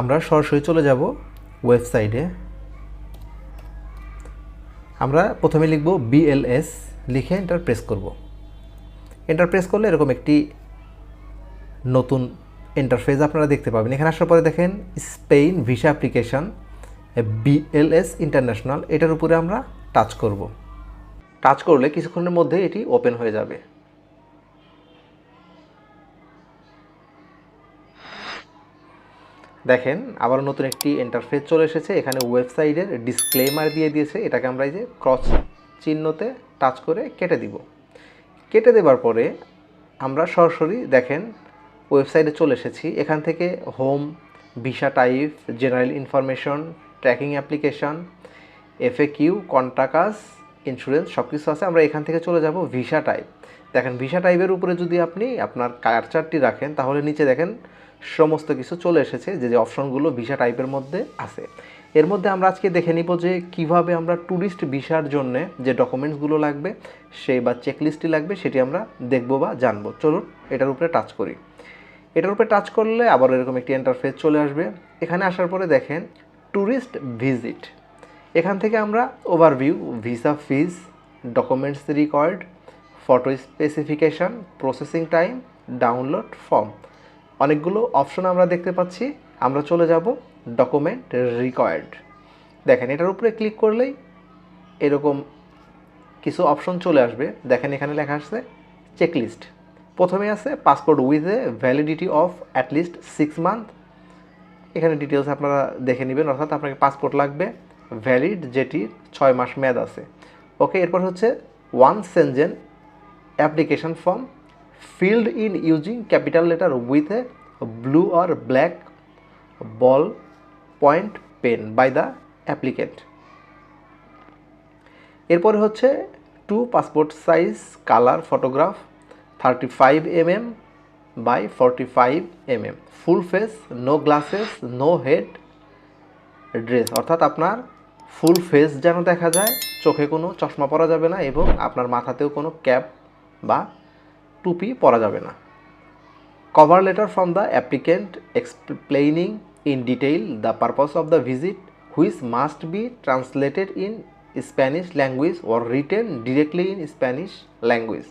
আমরা সরাসরি চলে যাব ওয়েবসাইটে। আমরা প্রথমে লিখব বিএলএস লিখে এন্টার প্রেস করব। এন্টার প্রেস করলে এরকম একটি নতুন ইন্টারফেস আপনারা দেখতে পাবেন। এখানে আসার পরে দেখেন Spain visa application BLS international এটার উপরে আমরা টাচ করব। টাচ করলে কিছুক্ষণের মধ্যে এটি ওপেন হয়ে যাবে। দেখেন আবার নতুন একটি ইন্টারফেস চলে এসেছে। এখানে ওয়েবসাইটের ডিসক্লেমার দিয়ে দিয়েছে। এটাকে আমরা এই যে ক্রস চিহ্নতে টাচ করে কেটে দিব। কেটে দেবার পরে আমরা সরাসরি দেখেন ওয়েবসাইটে চলে এসেছি। এখান থেকে home visa type general information tracking application F A Q contact us insurance সব কিছু আছে। আমরা এখান থেকে চলে যাব ভিসা টাইপ দেখেন, ভিসা টাইপের উপরে যদি আপনি আপনার কারচারটি রাখেন, তাহলে নিচে দেখেন সমস্ত কিছু চলে এসেছে, যে যে অপশনগুলো ভিসা টাইপের মধ্যে আছে। এর মধ্যে আমরা আজকে দেখে নিব যে, কীভাবে আমরা ট্যুরিস্ট ভিসার জন্য যে ডকুমেন্টসগুলো লাগবে, সেই বা চেকলিস্টটি লাগবে, সেটি আমরা দেখব বা জানব। চলুন, এটার উপরে টাচ করি। এটার উপরে টাচ করলে আবার এরকম একটি ইন্টারফেস চলে আসবে। এখানে আসার পরে দেখেন ট্যুরিস্ট ভিজিট এখান থেকে আমরা overview visa fees documents required photo specification, processing time, download form. অনেকগুলো অপশন আমরা দেখতে পাচ্ছি। আমরা চলে যাব ডকুমেন্ট রিকোয়ার্ড। দেখেন, এটার উপরে ক্লিক করলেই এরকম কিছু অপশন চলে আসবে। দেখেন, এখানে লেখা আসছে চেকলিস্ট। প্রথমে আছে passport with a validity of at least six month. এখানে ডিটেলস আপনারা দেখে নেবেন, অর্থাৎ আপনাকে পাসপোর্ট লাগবে। ভ্যালিড যেটির ছয় মাস মেয়াদ আছে। ওকে, এরপর হচ্ছে one Schengen application form filled in using capital letter with a blue or black ball point pen by the applicant. এরপরে হচ্ছে two passport size, colour, photograph, thirty five M M by forty five M M full face, no glasses, no head dress. অর্থাৎ আপনার full face যেন দেখা যায়, চোখে কোনো চশমা পরা যাবে না এবং আপনার মাথাতেও কোনো ক্যাপ বা টুপি পরা যাবে না। Cover letter from the applicant explaining in detail the purpose of the visit which must be translated in Spanish language or written directly in Spanish language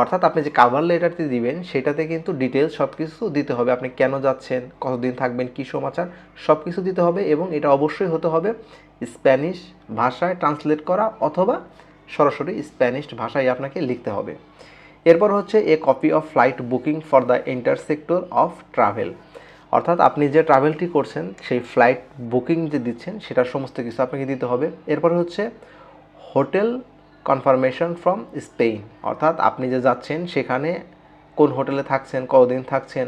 অর্থাৎ আপনি যে কাভার লেটারটি দিবেন, সেটাতে কিন্তু ডিটেলস সব কিছু দিতে হবে। আপনি কেন যাচ্ছেন, কতদিন থাকবেন, কী সমাচার সব কিছু দিতে হবে এবং এটা অবশ্যই হতে হবে স্প্যানিশ ভাষায় ট্রান্সলেট করা অথবা সরাসরি স্প্যানিশ ভাষায় আপনাকে লিখতে হবে। এরপর হচ্ছে a copy of flight booking for the inter sector of travel. অর্থাৎ আপনি যে ট্রাভেলটি করছেন, সেই ফ্লাইট বুকিং যে দিচ্ছেন সেটা সমস্ত কিছু আপনাকে দিতে হবে। এরপর হচ্ছে হোটেল কনফার্মেশন ফ্রম স্পেন অর্থাৎ আপনি যে যাচ্ছেন, সেখানে কোন হোটেলে থাকছেন, কতদিন থাকছেন,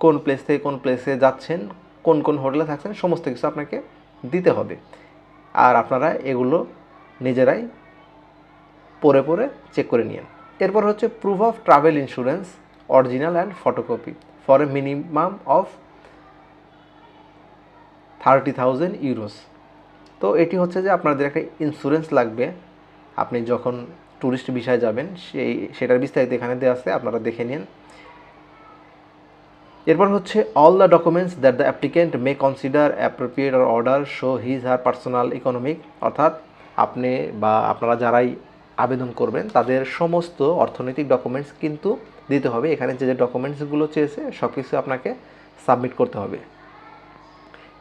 কোন প্লেস থেকে কোন প্লেসে যাচ্ছেন, কোন কোন হোটেলে থাকছেন, সমস্ত কিছু আপনাকে দিতে হবে। আর আপনারা এগুলো নিজেরাই পরে পরে চেক করে নিন এরপর হচ্ছে proof of travel insurance original and photocopy for a minimum of thirty thousand euros তো এটি হচ্ছে যে আপনাদের একটা ইন্স্যুরেন্স লাগবে। আপনি যখন ট্যুরিস্ট বিষয়ে যাবেন, সেই, সেটার বিস্তারিত এখানে দেওয়া আছে, আপনারা দেখে নিন। এরপর হচ্ছে all the documents that the applicant may consider appropriate or order show his her personal economic অর্থাৎ আপনি বা আপনারা যারাই আবেদন করবেন, তাদের সমস্ত অর্থনৈতিক ডকুমেন্টস কিন্তু দিতে হবে। এখানে যে যে ডকুমেন্টসগুলো চেয়েছে সব কিছু আপনাকে সাবমিট করতে হবে।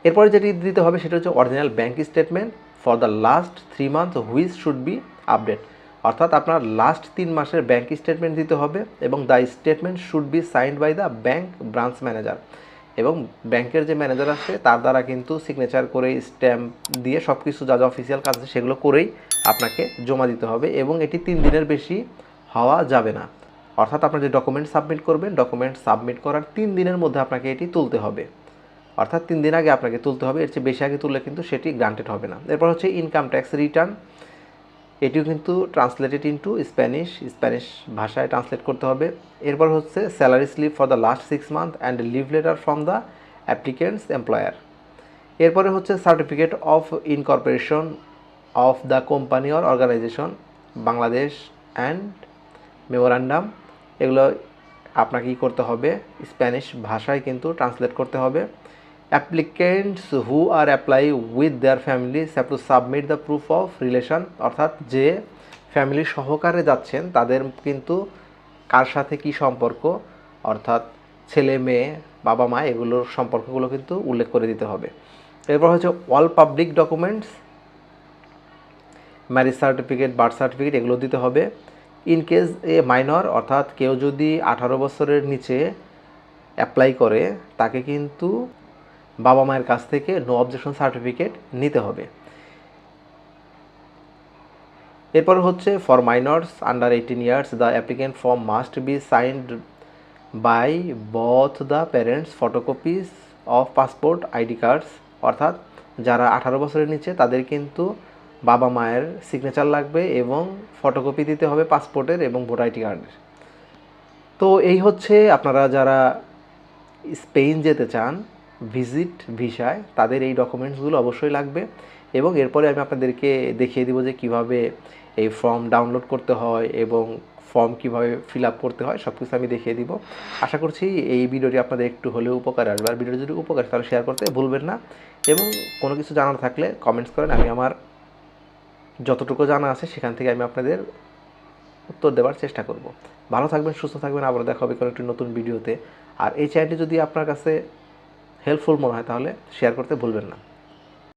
এরপরে যেটি দিতে হবে, সেটা হচ্ছে original bank statement for the last three month which should be update অর্থাৎ আপনার লাস্ট তিন মাসের ব্যাঙ্ক স্টেটমেন্ট দিতে হবে এবং the statement should be signed by the bank branch manager এবং ব্যাংকের যে ম্যানেজার আছে, তার দ্বারা কিন্তু সিগনেচার করে স্ট্যাম্প দিয়ে সব কিছু যা যা অফিসিয়াল কাজ আছে, সেগুলো করেই আপনাকে জমা দিতে হবে এবং এটি তিন দিনের বেশি হওয়া যাবে না। অর্থাৎ আপনার যে ডকুমেন্ট সাবমিট করবেন ডকুমেন্ট সাবমিট করার তিন দিনের মধ্যে আপনাকে এটি তুলতে হবে। অর্থাৎ তিন দিন আগে আপনাকে তুলতে হবে, এর চেয়ে বেশি আগে তুললে কিন্তু সেটি গ্রান্টেড হবে না। এরপর হচ্ছে ইনকাম ট্যাক্স রিটার্ন এটিও কিন্তু ট্রান্সলেটেড ইনটু স্প্যানিশ স্প্যানিশ ভাষায় ট্রান্সলেট করতে হবে। এরপর হচ্ছে salary slip for the last six month and leave letter from the applicant's employer এরপরে হচ্ছে certificate of incorporation of the company or organisation Bangladesh and memorandum এগুলো আপনাকে কী করতে হবে। স্প্যানিশ ভাষায় কিন্তু ট্রান্সলেট করতে হবে। Applicants who are apply with their family have to submit the proof of relation অর্থাৎ যে ফ্যামিলির সহকারে যাচ্ছেন, তাদের কিন্তু কার সাথে কি সম্পর্ক, অর্থাৎ ছেলে, মেয়ে, বাবা, মা, এগুলোর সম্পর্কগুলো কিন্তু উল্লেখ করে দিতে হবে। এরপর হচ্ছে all public documents marriage certificate birth certificate এগুলো দিতে হবে। ইন কেস এ মাইনর অর্থাৎ কেউ যদি আঠারো বছরের নিচে অ্যাপ্লাই করে, তাকে কিন্তু বাবা মায়ের কাছ থেকে নো অবজেকশন সার্টিফিকেট নিতে হবে। এরপর হচ্ছে for minors under eighteen years the applicant form must be signed by both the parents photocopies of passport ID cards অর্থাৎ যারা আঠারো বছরের নিচে, তাদের কিন্তু বাবা মায়ের সিগনেচার লাগবে এবং ফটোকপি দিতে হবে পাসপোর্টের এবং ভোটার আইডি কার্ডের তো এই হচ্ছে আপনারা যারা স্পেন যেতে চান ভিজিট ভিসায় তাদের এই ডকুমেন্টসগুলো অবশ্যই লাগবে এবং এরপরে আমি আপনাদেরকে দেখিয়ে দিব যে কীভাবে এই ফর্ম ডাউনলোড করতে হয় এবং ফর্ম কীভাবে ফিল আপ করতে হয় সব কিছু আমি দেখিয়ে দিব। আশা করছি এই ভিডিওটি আপনাদের একটু হলেও উপকার আসবে। আর ভিডিওটি যদি উপকার তাহলে শেয়ার করতে ভুলবেন না এবং কোনো কিছু জানার থাকলে কমেন্টস করেন, আমি আমার যতটুকু জানা আছে, সেখান থেকে আমি আপনাদের উত্তর দেওয়ার চেষ্টা করব। ভালো থাকবেন, সুস্থ থাকবেন আবার দেখা হবে কোনো একটি নতুন ভিডিওতে। আর এই চ্যানেলটি যদি আপনার কাছে হেল্পফুল মনে হয়, তাহলে শেয়ার করতে ভুলবেন না।